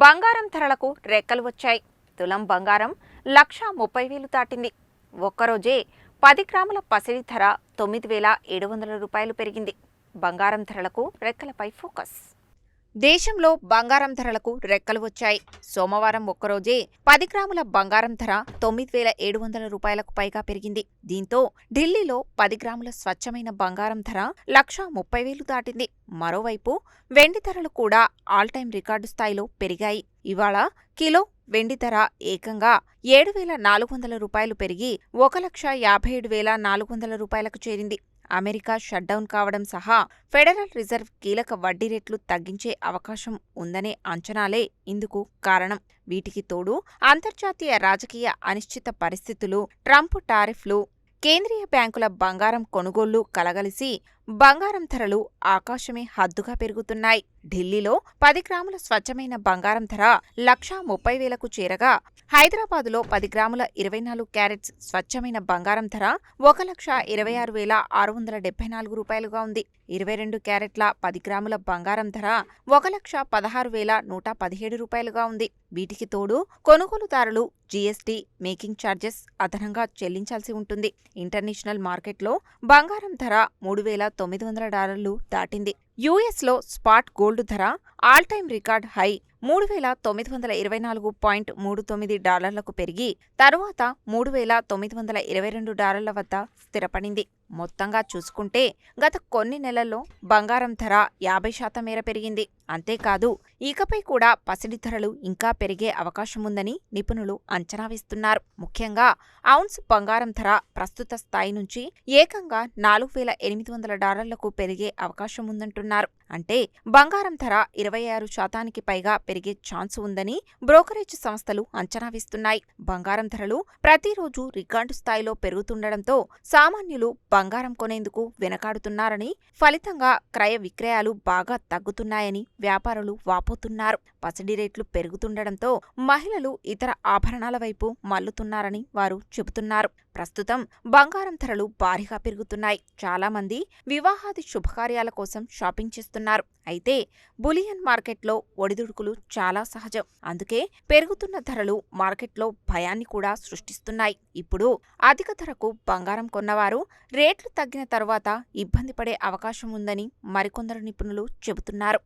బంగారం ధరలకు రెక్కలు వచ్చాయి. తులం బంగారం లక్ష ముప్పై వేలు దాటింది. ఒక్కరోజే పది గ్రాముల పసిడి ధర తొమ్మిది వేల ఏడు వందల రూపాయలు పెరిగింది. బంగారం ధరలకు రెక్కలపై ఫోకస్. దేశంలో బంగారం ధరలకు రెక్కలు వచ్చాయి. సోమవారం ఒక్కరోజే పది గ్రాముల బంగారం ధర తొమ్మిది వేల ఏడు వందల రూపాయలకు పైగా పెరిగింది. దీంతో ఢిల్లీలో పది గ్రాముల స్వచ్ఛమైన బంగారం ధర లక్ష ముప్పై వేలు దాటింది. మరోవైపు వెండి ధరలు కూడా ఆల్ టైం రికార్డు స్థాయిలో పెరిగాయి. ఇవాళ కిలో వెండి ధర ఏకంగా ఏడు వేల నాలుగు వందల రూపాయలు పెరిగి ఒక లక్ష యాభై ఏడు వేల నాలుగు వందల రూపాయలకు చేరింది. అమెరికా షట్డౌన్ కావడం సహా ఫెడరల్ రిజర్వ్ కీలక వడ్డీ రేట్లు తగ్గించే అవకాశం ఉందనే అంచనాలే ఇందుకు కారణం. వీటికి తోడు అంతర్జాతీయ రాజకీయ అనిశ్చిత పరిస్థితులు ట్రంప్ టారిఫ్లు కేంద్రీయ బ్యాంకుల బంగారం కొనుగోళ్ళు కలగలిసి బంగారం ధరలు ఆకాశమే హద్దుగా పెరుగుతున్నాయి. ఢిల్లీలో పది గ్రాముల స్వచ్ఛమైన బంగారం ధర లక్షా ముప్పై వేలకు చేరగా హైదరాబాదులో పది గ్రాముల ఇరవై నాలుగు క్యారెట్స్ స్వచ్ఛమైన బంగారం ధర ఒక లక్ష ఇరవై ఆరు వేల ఆరు వందల డెబ్బై నాలుగు రూపాయలుగా ఉంది. ఇరవై రెండు క్యారెట్ల పది గ్రాముల బంగారం ధర ఒక లక్ష పదహారు వేల నూట పదిహేడు రూపాయలుగా ఉంది. వీటికి తోడు కొనుగోలుదారులు జీఎస్టీ మేకింగ్ ఛార్జెస్ అదనంగా చెల్లించాల్సి ఉంటుంది. ఇంటర్నేషనల్ మార్కెట్లో బంగారం ధర మూడు వేల తొమ్మిది వందల డాలర్లు దాటింది. యుఎస్లో స్పాట్ గోల్డ్ ధర ఆల్ టైం రికార్డ్ హై మూడు వేల తొమ్మిది వందల ఇరవై నాలుగు పాయింట్ మూడు తొమ్మిది డాలర్లకు పెరిగి తరువాత మూడు వేల తొమ్మిది వందల ఇరవై రెండు డాలర్ల వద్ద స్థిరపడింది. మొత్తంగా చూసుకుంటే గత కొన్ని నెలల్లో బంగారం ధర యాభై శాతం మేర పెరిగింది. అంతేకాదు ఇకపై కూడా పసిడి ధరలు ఇంకా పెరిగే అవకాశం ఉందని నిపుణులు అంచనా వేస్తున్నారు. ముఖ్యంగా ఔన్స్ బంగారం ధర ప్రస్తుత స్థాయి నుంచి ఏకంగా నాలుగు వేల ఎనిమిది వందల డాలర్లకు పెరిగే అవకాశం ఉందంటున్నారు. అంటే బంగారం ధర ఇరవై ఆరు శాతానికి పైగా పెరిగే ఛాన్స్ ఉందని బ్రోకరేజ్ సంస్థలు అంచనా వేస్తున్నాయి. బంగారం ధరలు ప్రతిరోజు రికార్డు స్థాయిలో పెరుగుతుండటంతో సామాన్యులు బంగారం కొనేందుకు వెనకాడుతున్నారని ఫలితంగా క్రయ విక్రయాలు బాగా తగ్గుతున్నాయని వ్యాపారులు వాపోతున్నారు. పసిడి రేట్లు పెరుగుతుండటంతో మహిళలు ఇతర ఆభరణాల వైపు మల్లుతున్నారని వారు చెబుతున్నారు. ప్రస్తుతం బంగారం ధరలు భారీగా పెరుగుతున్నాయి. చాలామంది వివాహాది శుభకార్యాల కోసం షాపింగ్ చేస్తున్నారు అయితే బులియన్ మార్కెట్లో ఒడిదుడుకులు చాలా సహజం. అందుకే పెరుగుతున్న ధరలు మార్కెట్లో భయాన్ని కూడా సృష్టిస్తున్నాయి. ఇప్పుడు అధిక ధరకు బంగారం కొన్నవారు రేట్లు తగ్గిన తర్వాత ఇబ్బంది పడే అవకాశం ఉందని మరికొందరు నిపుణులు చెబుతున్నారు.